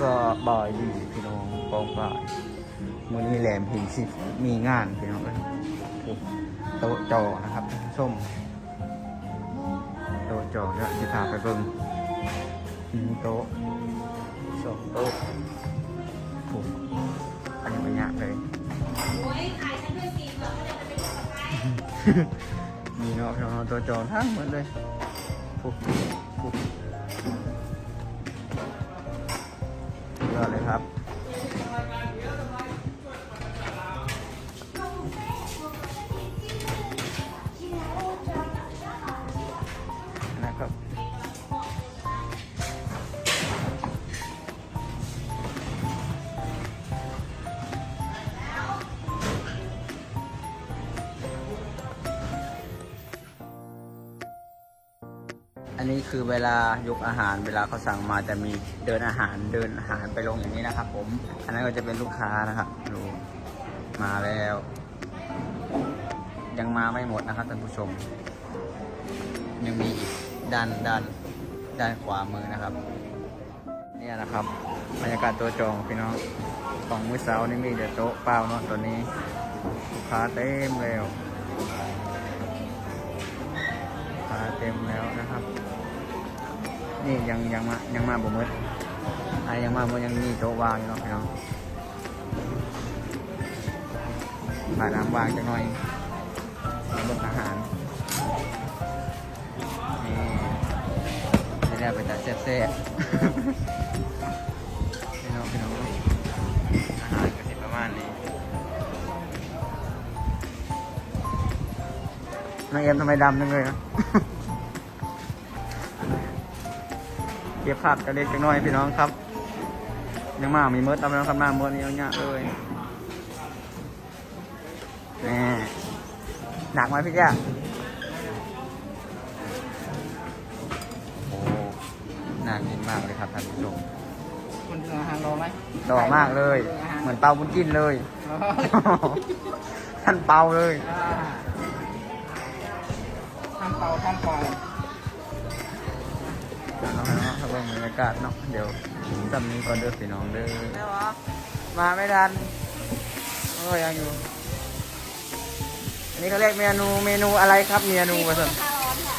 สบายดีพี่น้องกองฝ่ายมือนี้แหลมหินสิมีงานพี่น้องเอ้ยโต๊ะจอนะครับส้มโต๊ะจอแล้วจะพาไปเบิ่งมีโต๊ะสองโต๊ะถูกอันนี้ไม่ยากเลยมีเนาะพี่น้องโต๊ะจอทั้งหมดเลยถูกถูก ยอดเลยครับนะครับ อันนี้คือเวลายกอาหารเวลาเขาสั่งมาจะมีเดินอาหารเดินอาหารไปลงอย่างนี้นะครับ ผม อันนั้นก็จะเป็นลูกค้านะครับดูมาแล้ว ยังมาไม่หมดนะครับท่านผู้ชม ยังมีอีกด้านด้านด้านขวามือนะครับ เนี่ยนะครับบรรยากาศตัวจองพี่น้องของมื้อเช้านี่มีแต่โต๊ะเปล่าเนาะตัวนี้ลูกค้าเต็มแล้วลูกค้าเต็มแล้วนะครับ นี่ยังยังมายังมาบ่มืดอะยังมาบ่ยังมีโต๊ะวางอยู่เนาะพี่น้องผ่านน้ำวางจังหน่อยในบนอาหารนี่ไม่ได้ไปแต่เซ่บๆพี่น้องพี่น้องอาหารก็สิประมาณนี้น้องเอ็มทำไมดำจังเลยนะ ก็บภาพจะเล็กจังน้อยพี่น้องครับ ยังมามีเมิร์ดตามแล้วครับหน้าเมิร์ดนี่เอาเนี่ยเลยแหมหนักไหมพี่แก่โอ้น่ากินมากเลยครับท่านผู้ชมคนถึงอาหารรอไหมดอกมากเลย เหมือนเปาบุญจิ้นเลยรอท่านเปาเลยอ่าทำเป่าทำปล่อยน้องๆถ้า เบิ่งบรรยากาศเนาะเดี๋ยวจำนี้ก่อนเด้อพี่น้องเด้อมาไม่ทันโอ้ยยังอยู่อันนี้เขาเรียกเมนูเมนูอะไรครับเมนูวะสิข้าวร้อนค่ะ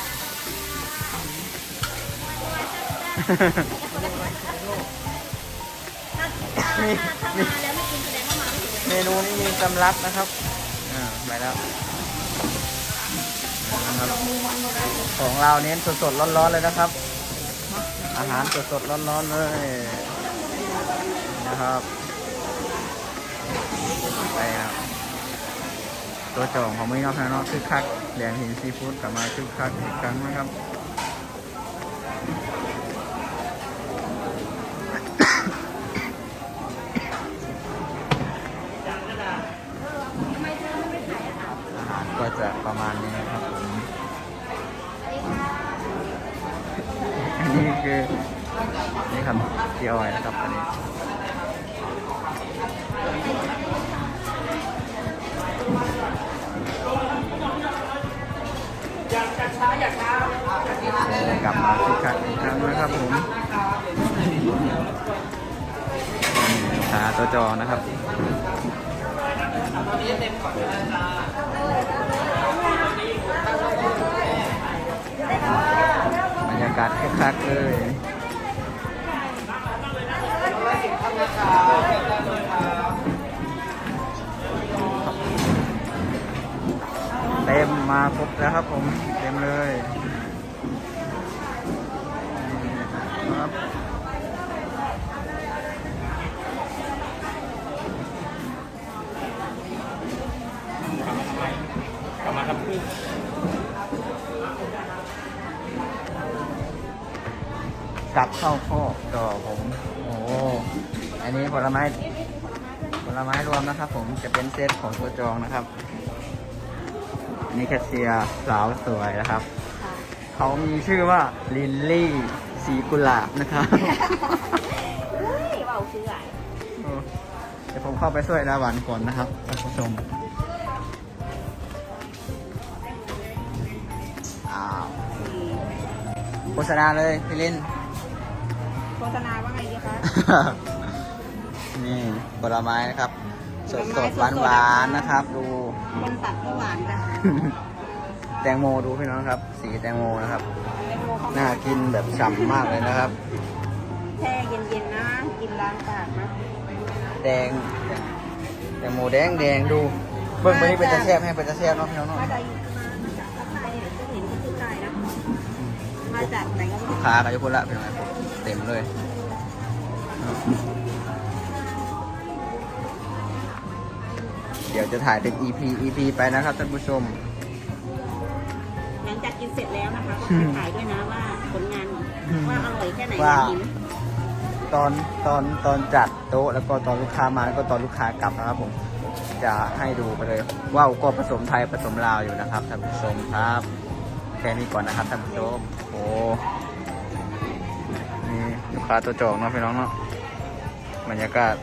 ถ้าถ้าถ้ามาแล้วไม่กินแสดงว่ามาไม่ถึงเมนูนี้มีสำรับนะครับอ่าไปแล้วนะครับของเราเน้นสดๆร้อนๆเลยนะครับ อาหารสดๆร้อนๆเลยนะครับไปครับตัวจองของมือนอกนะเนาะคือคักแดงหินซีฟู้ดกลับมาคือคักอีกครั้งนะครับ คือนี่ครับเกียวไอ้นะครับอันนี้กลับมาคึกคักอีกครั้งนะครับผมลูกค้าตัวจอนะครับบรรยากาศคึกคักเลย เต็มมาครบแล้วครับผมเต็มเลยนี่ครับกลับเข้าข้อต่อผมโอ้อันนี้ผลไม้ผลไม้รวมนะครับ ผมจะเป็นเซตของตัวจองนะครับ นนี้แคชเชียร์สาวสวยนะครับ เขามีชื่อว่าลินลี่สีกุหลาบนะครับเฮ้ยเบาซื้ออะโอ้เดี๋ยวผมเข้าไปช่วยดาหวันก่อนนะครับท่านผู้ชมอ้าวโฆษณาเลยพี่ลินโฆษณาว่าไงดีคะ นี่ผลไม้นะครับ สดผสลดไม้หวานสดๆนะคะหวานนะครับ ดู คนตัดก็หวานจ้ะแตงโมดูพี่น้องครับ สีแตงโมนะครับ แตงโมเขาน่ากินแบบฉ่ำมากเลยนะครับ แช่เย็นๆนะ กินล้างปากนะแดงแตงโมแดงแดงดู เบิ่งไปนี่เป็นตะแซ่บให้เป็นตะแซ่บเนาะพี่น้องเนาะมาจากมาจากข้างในเนี่ยก็เห็นที่ใต้นะ มาจากไหนก็ไม่ลูรู้กค้าก็จะพูดละพี่น้องครับเต็มเลย ดี๋ยวจะถ่ายเป็น EP EP ไปนะครับท่านผู้ชม หลังจากกินเสร็จแล้วนะคะ ก็อืมไปถ่ายด้วยนะว่าผลงานว่าอร่อยแค่ไหนว่าอยากกินตอนตอนตอนจัดโต๊ะแล้วก็ตอนลูกค้ามาแล้วก็ตอนลูกค้ากลับนะครับผม จะให้ดูไปเลยว่าวก็ผสมไทยผสมลาวอยู่นะครับท่านผู้ชมครับแค่นี้ก่อนนะครับท่านผู้ชมโอ้นี่ลูกค้าตัวจองเนาะพี่น้องเนาะบรรยากาศ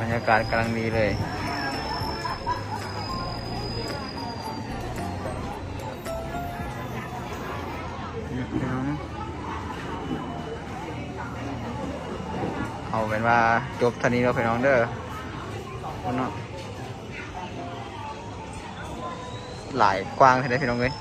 บรรยากาศกำลังดีเลยนี่พี่น้องเอาเป็นว่าจบท่านี้เราไปน้องเด้อคุณเนาะหลายกว้างใช่ไหมพี่น้องเอ้ย